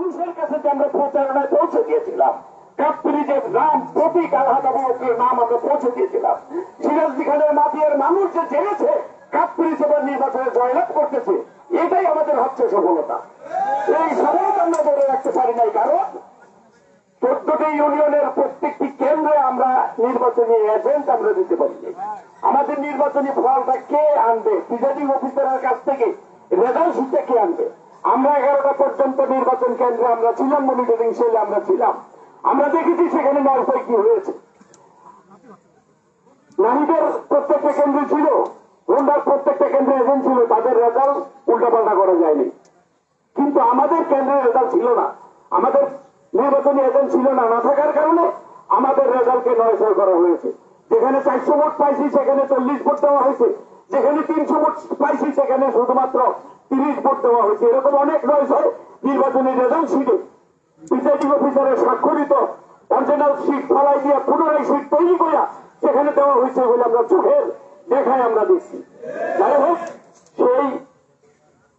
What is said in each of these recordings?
মানুষের কাছে যে আমরা প্রচারণায় পৌঁছে দিয়েছিলাম ইউনিয়নের প্রত্যেকটি কেন্দ্রে আমরা নির্বাচনী এজেন্ট আমরা দিতে পারি আমাদের নির্বাচনী ফলটা কে আনবে? প্রিজাইডিং অফিসারের কাছ থেকে রেজাল্ট কে আনবে? আমরা এগারোটা পর্যন্ত নির্বাচন কেন্দ্রে আমরা ছিলাম মনিটরিং সেলে আমরা ছিলাম। আমরা দেখেছি সেখানে নয়টায় কি হয়েছে। নারীদের প্রত্যেকটা কেন্দ্রে ছিল হোন্ডার প্রত্যেকটা কেন্দ্রে এজেন্ট ছিল, তাদের রেজাল্ট উল্টাপাল্টা করা যায়নি। কিন্তু আমাদের কেন্দ্রের রেজাল্ট ছিল না। আমাদের নির্বাচনী এজেন্ট ছিল না না থাকার কারণে আমাদের রেজাল্টকে নয়শয় করা হয়েছে। যেখানে চারশো ভোট পাইছি, সেখানে চল্লিশ ভোট দেওয়া হয়েছে। যেখানে তিনশো ভোট পাইছি সেখানে শুধুমাত্র তিরিশ ভোট দেওয়া হয়েছে। এরকম অনেক নয়শয় নির্বাচনী রেজাল্ট ছিল প্রিসাইডিং অফিসারের স্বাক্ষরিত অরিজিনাল সিট ফলাই দিয়ে পুনরায় সিট তৈরি করিয়া সেখানে দেওয়া হয়েছে বলে আমরা চোখের দেখায় আমরা দেখছি। যাই হোক, সেই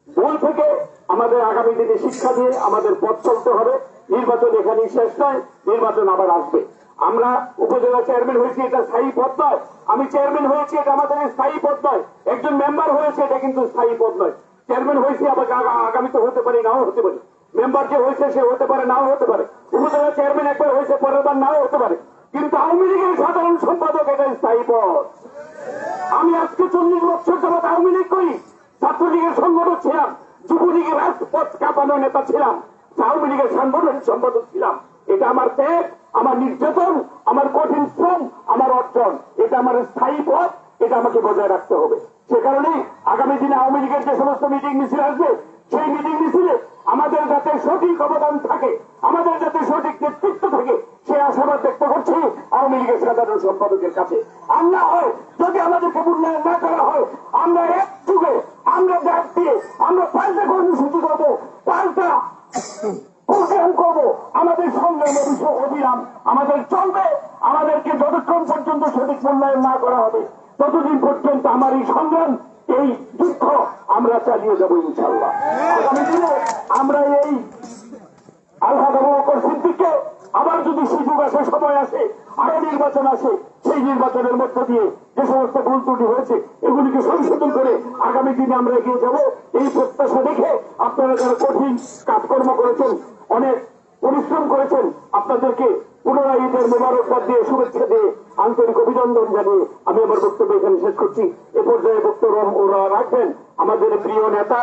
ভুল থেকে আমাদের আগামী দিনে শিক্ষা দিয়ে আমাদের পথ চলতে হবে। নির্বাচন এখানেই শেষ নয়, নির্বাচন আবার আসবে। আমরা উপজেলা চেয়ারম্যান হয়েছি এটা স্থায়ী পদ নয়। আমি চেয়ারম্যান হয়েছি এটা আমাদের স্থায়ী পদ নয়। একজন মেম্বার হয়েছে এটা কিন্তু স্থায়ী পদ নয়। চেয়ারম্যান হয়েছি আবার আগা- আগামীতে হতে পারে, নাও হতে পারে। মেম্বার যে হয়েছে সে হতে পারে, নাও হতে পারে। উপজেলা চেয়ারম্যান একবার হয়েছে, পরের বার নাও হতে পারে। কিন্তু আওয়ামী লীগের সাধারণ সম্পাদক এটা স্থায়ী পদ। আমি আজকে চল্লিশ বছর যাবৎ আওয়ামী লীগ করি। ছাত্রলীগের সংগঠক ছিলাম, যুবলীগের রাজপথ কাঁপানো নেতা ছিলাম, আওয়ামী লীগের সাংগঠনিক সম্পাদক ছিলাম। এটা আমার ত্যাগ। আমার নির্যাতন, আমার কঠিন শ্রম, আমার অর্জন, এটা আমার স্থায়ী পথ, এটা আমাকে বজায় রাখতে হবে। সে কারণে আগামী দিনে আওয়ামী লীগের যে সমস্ত মিটিং মিছিল আসবে, সেই মিটিং মিছিলে আমাদের যাতে সঠিক অবদান থাকে, আমাদের যাতে সঠিক নেতৃত্ব থাকে, সে আশাবাদ ব্যক্ত করছি আওয়ামী লীগের সাধারণ সম্পাদকের কাছে। আর না হয়, যদি আমাদেরকে মূল্যায়ন না করা হয়, আমরা এক যুগে আমরা ডাক দিয়ে আমরা পাল্টা কর্মসূচি করব, পাল্টা। প্রোগ্রাম করব। আমাদের সংগ্রাম অভিষ- অভিরাম আমাদের চলবে। আমাদেরকে যতক্ষণ পর্যন্ত সঠিক মূল্যায়ন না করা হবে, ততদিন পর্যন্ত আমার এই সংগ্রাম, এই দুঃখ আমরা চালিয়ে যাব ইনশাল্লাহ আমরা এই আল্লাহ সিদ্দিককে আবার যদি সুযোগ আসে, সময় আসে আরও নির্বাচন আসে সেই নির্বাচনের মধ্য দিয়ে যে সমস্ত ভুল ত্রুটি হয়েছে, এগুলিকে সংশোধন করে আগামী দিনে আমরা এগিয়ে যাব। এই প্রত্যাশা দেখে আপনারা যারা কঠিন কাজকর্ম করেছেন, অনেক পরিশ্রম করেছেন, আপনাদেরকে পুনরায় ঈদের মোবারকবাদ দিয়ে শুভেচ্ছা দিয়ে আন্তরিক অভিনন্দন জানিয়ে আমি আমার বক্তব্য এখানে শেষ করছি। এ পর্যায়ে বক্তব্য রাখবেন আমাদের প্রিয় নেতা